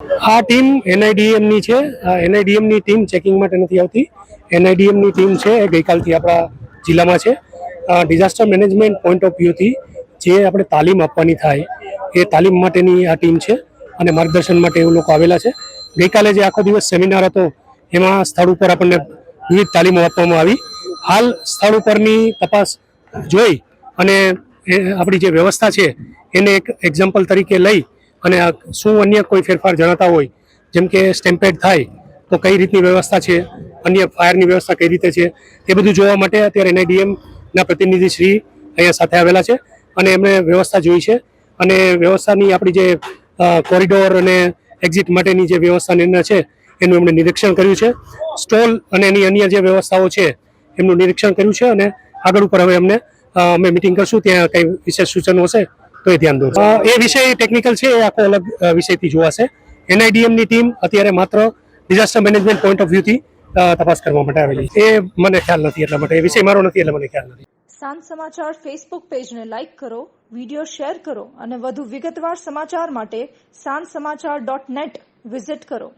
આ ટીમ એનઆઈડીએમની છે. એનઆઈડીએમની team checking માટે નથી આવતી. એનઆઈડીએમની ટીમ છે એ ગઈકાલથી આપણા જિલ્લામાં છે. ડિઝાસ્ટર મેનેજમેન્ટ પોઈન્ટ ઓફ વ્યૂથી જે આપણે તાલીમ આપવાની થાય એ તાલીમ માટેની આ ટીમ છે અને માર્ગદર્શન માટે એ લોકો આવેલા છે. ગઈકાલે જે આખો દિવસ સેમિનાર હતો, એમાં સ્થળ ઉપર આપણને વિવિધ તાલીમો આપવામાં આવી. હાલ સ્થળ ઉપરની તપાસ જોઈ અને આપણી જે વ્યવસ્થા છે, એને એક એક્ઝામ્પલ તરીકે લઈ અને શું અન્ય કોઈ ફેરફાર જણાતા હોય, જેમ કે સ્ટેમ્પેડ થાય, તો કઈ રીતની વ્યવસ્થા છે? અન્ય ફાયરની વ્યવસ્થા કઈ રીતે છે? એ બધું જોવા માટે અત્યારે એનઆઈડીએમના પ્રતિનિધિ શ્રી અહીંયા સાથે આવેલા છે અને એમણે વ્યવસ્થા જોઈ છે અને વ્યવસ્થાની આપણી જે કોરિડોર અને એક્ઝિટ માટેની જે વ્યવસ્થા નિર્ણય છે, એનું એમણે નિરીક્ષણ કર્યું છે. સ્ટોલ અને એની અન્ય જે વ્યવસ્થાઓ છે, એમનું નિરીક્ષણ કર્યું છે અને આગળ ઉપર હવે અમને અમે મિટિંગ કરશું. ત્યાં કંઈ વિશેષ સૂચનો હશે તો એ ધ્યાન દો એ વિષય ટેકનિકલ છે એ આખો અલગ વિષયથી જોવાશે. એનઆઈડીએમની ટીમ અત્યારે માત્ર ડિઝાસ્ટર મેનેજમેન્ટ પોઈન્ટ ઓફ વ્યૂથી તપાસ કરવા માટે આવેલી એ મને ખ્યાલ નથી એટલા માટે એ વિષય મારો નથી એટલે મને ખ્યાલ નથી. સાંજ સમાચાર ફેસબુક પેજને લાઇક કરો વિડિયો શેર કરો અને વધુ વિગતવાર સમાચાર માટે સાંજ સમાચાર ડોટ નેટ વિઝિટ કરો.